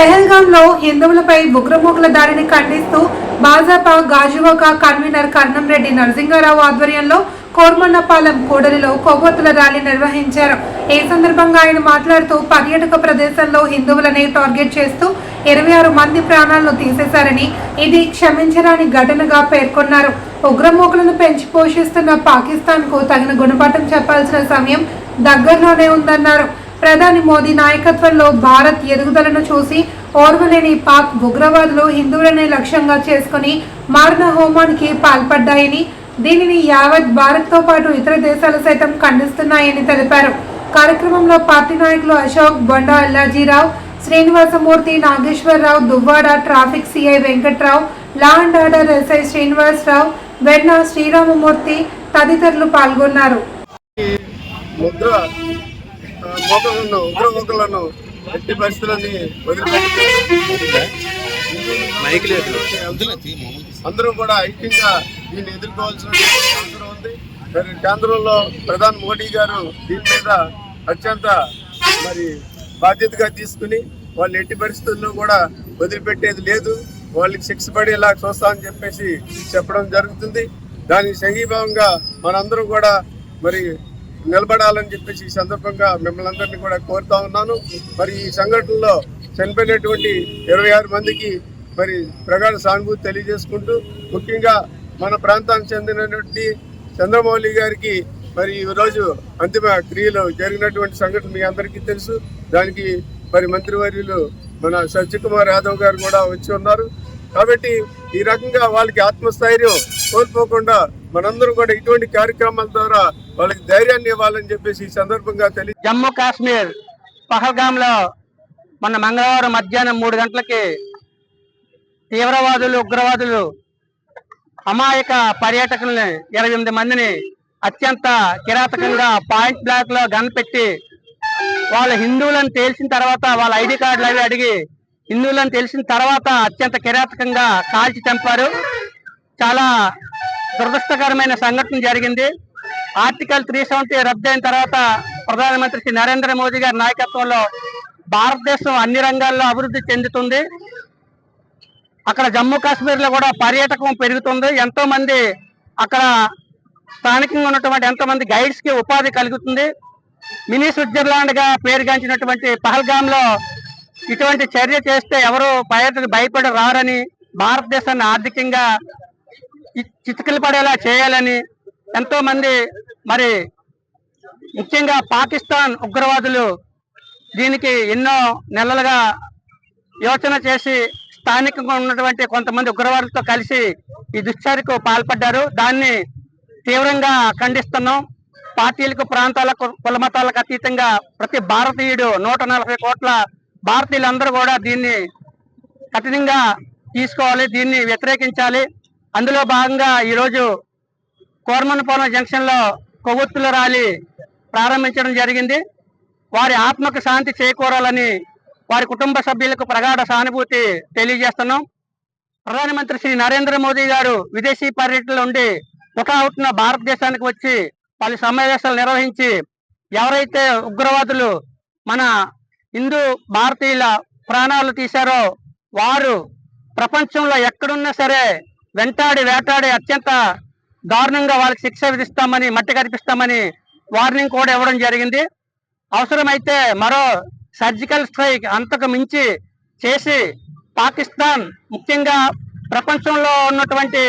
పెహల్గాంలో హిందువులపై ఉగ్రమూకుల దాడిని ఖండిస్తూ భాజపా గాజువాక కన్వీనర్ కర్ణం రెడ్డి నరసింహారావు ఆధ్వర్యంలో కోర్మన్నపాలెం కూడలిలో కొవ్వొత్తుల ర్యాలీ నిర్వహించారు. ఈ సందర్భంగా ఆయన మాట్లాడుతూ పర్యాటక ప్రదేశంలో హిందువులని టార్గెట్ చేస్తూ ఇరవై ఆరు మంది ప్రాణాలను తీసేశారని ఇది క్షమించరాని ఘటనగా పేర్కొన్నారు. ఉగ్రమూకలను పెంచి పోషిస్తున్న పాకిస్తాన్కు తగిన గుణపాఠం చెప్పాల్సిన సమయం దగ్గరలోనే ఉందన్నారు. ప్రధాని మోదీ నాయకత్వంలో భారత్ ఎదుగుదలను చూసి ఓర్వలేని పాక్ ఉగ్రవాదులు హిందువులనే లక్ష్యంగా చేసుకుని మారణ హోమానికి పాల్పడ్డాయని దీనిని యావత్ భారత్తో పాటు ఇతర దేశాలు సైతం ఖండిస్తున్నాయని తెలిపారు. కార్యక్రమంలో పార్టీ నాయకులు Ashok Bonda Allajirao Srinivasamurthy Nageswararao Duvvada traffic CI Venkatrao law and order SI Srinivasarao Venna Sriramamurthy తదితరులు పాల్గొన్నారు. ముద్ర మోకలను ఉగ్ర మోకలను ఎట్టి పరిస్థితులని వదిలిపెట్టి లేదు అందరూ కూడా ఐక్యంగా దీన్ని ఎదుర్కోవాల్సిన అవసరం ఉంది. మరి కేంద్రంలో ప్రధాని మోడీ గారు దీని మీద అత్యంత మరి బాధ్యతగా తీసుకుని వాళ్ళు ఎట్టి పరిస్థితుల్లో కూడా వదిలిపెట్టేది లేదు. వాళ్ళకి శిక్ష పడేలా చూస్తామని చెప్పేసి చెప్పడం జరుగుతుంది. దానికి సంఘీభావంగా మనందరం కూడా మరి నిలబడాలని చెప్పేసి ఈ సందర్భంగా మిమ్మల్ని అందరినీ కూడా కోరుతా ఉన్నాను. మరి ఈ సంఘటనలో చనిపోయినటువంటి ఇరవై ఆరు మందికి మరి ప్రగాఢ సానుభూతి తెలియజేసుకుంటూ ముఖ్యంగా మన ప్రాంతానికి చెందినటువంటి చంద్రమౌళి గారికి మరి ఈ రోజు అంతిమ క్రియలు జరిగినటువంటి సంఘటన మీ అందరికీ తెలుసు. దానికి మరి మంత్రివర్యులు మన సత్యకుమార్ యాదవ్ గారు కూడా వచ్చి ఉన్నారు. కాబట్టి ఈ రకంగా వాళ్ళకి ఆత్మస్థైర్యం కోల్పోకుండా మనందరం కూడా ఇటువంటి కార్యక్రమాల ద్వారా వాళ్ళకి ధైర్యాన్ని ఇవ్వాలని చెప్పేసి ఈ సందర్భంగా తెలియ జమ్మూ కాశ్మీర్ పహల్గాంలో మొన్న మంగళవారం మధ్యాహ్నం మూడు గంటలకి తీవ్రవాదులు ఉగ్రవాదులు అమాయక పర్యాటకుల్ని ఇరవై ఎనిమిది మందిని అత్యంత కిరాతకంగా పాయింట్ బ్లాక్లో గన్ పెట్టి వాళ్ళ హిందువులను తేల్చిన తర్వాత వాళ్ళ ఐడి కార్డులు అవి అడిగి హిందువులను తెలిసిన తర్వాత అత్యంత కిరాతకంగా కాల్చి చంపారు. చాలా దురదృష్టకరమైన సంఘటన జరిగింది. ఆర్టికల్ త్రీ సెవెంటీ రద్దయిన తర్వాత ప్రధానమంత్రి శ్రీ నరేంద్ర మోదీ గారి నాయకత్వంలో భారతదేశం అన్ని రంగాల్లో అభివృద్ధి చెందుతుంది. అక్కడ జమ్మూ కాశ్మీర్లో కూడా పర్యాటకం పెరుగుతుంది. ఎంతో మంది అక్కడ స్థానికంగా ఉన్నటువంటి ఎంతోమంది గైడ్స్కి గైడ్స్కి ఉపాధి కలుగుతుంది. మినీ స్విట్జర్లాండ్గా పేరుగాంచినటువంటి పహల్గామ్లో ఇటువంటి చర్య చేస్తే ఎవరు పర్యాటకులు భయపడి రారని భారతదేశాన్ని ఆర్థికంగా చితికిలు పడేలా చేయాలని ఎంతో మంది మరి ముఖ్యంగా పాకిస్తాన్ ఉగ్రవాదులు దీనికి ఎన్నో నెలలుగా యోచన చేసి స్థానికంగా ఉన్నటువంటి కొంతమంది ఉగ్రవాదులతో కలిసి ఈ దుశ్చర్యకు పాల్పడ్డారు. దాన్ని తీవ్రంగా ఖండిస్తున్నాం. పార్టీలకు ప్రాంతాలకు కులమతాలకు అతీతంగా ప్రతి భారతీయుడు నూట నలభై కోట్ల భారతీయులందరూ కూడా దీన్ని కఠినంగా తీసుకోవాలి దీన్ని వ్యతిరేకించాలి. అందులో భాగంగా ఈరోజు కోరమన్నపురం జంక్షన్లో కొవ్వొత్తుల ర్యాలీ ప్రారంభించడం జరిగింది. వారి ఆత్మకు శాంతి చేకూరాలని వారి కుటుంబ సభ్యులకు ప్రగాఢ సానుభూతి తెలియజేస్తున్నాం. ప్రధానమంత్రి శ్రీ నరేంద్ర మోదీ గారు విదేశీ పర్యటనలో ఉండి పుటావుట్న భారతదేశానికి వచ్చి పలు సమావేశాలు నిర్వహించి ఎవరైతే ఉగ్రవాదులు మన హిందూ భారతీయుల ప్రాణాలు తీశారో వారు ప్రపంచంలో ఎక్కడున్నా సరే వెంటాడి వేటాడి అత్యంత దారుణంగా వాళ్ళకి శిక్ష విధిస్తామని మట్టి కనిపిస్తామని వార్నింగ్ కూడా ఇవ్వడం జరిగింది. అవసరమైతే మరో సర్జికల్ స్ట్రైక్ అంతకు మించి చేసి పాకిస్తాన్ ముఖ్యంగా ప్రపంచంలో ఉన్నటువంటి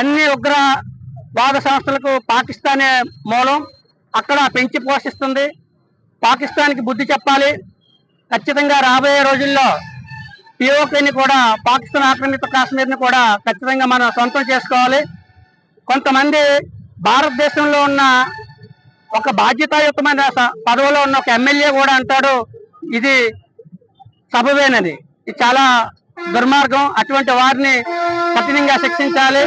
అన్ని ఉగ్రవాద సంస్థలకు పాకిస్తానే మూలం. అక్కడ పెంచి పోషిస్తుంది. పాకిస్తాన్కి బుద్ధి చెప్పాలి. ఖచ్చితంగా రాబోయే రోజుల్లో పిఓకేని కూడా పాకిస్తాన్ ఆక్రమిత కాశ్మీర్ని కూడా ఖచ్చితంగా మనం సొంతం చేసుకోవాలి. కొంతమంది భారతదేశంలో ఉన్న ఒక బాధ్యతాయుతమైన పదవులో పదవిలో ఉన్న ఒక ఎమ్మెల్యే కూడా అంటాడు ఇది సబవేనని ఇది చాలా దుర్మార్గం. అటువంటి వారిని కఠినంగా శిక్షించాలి.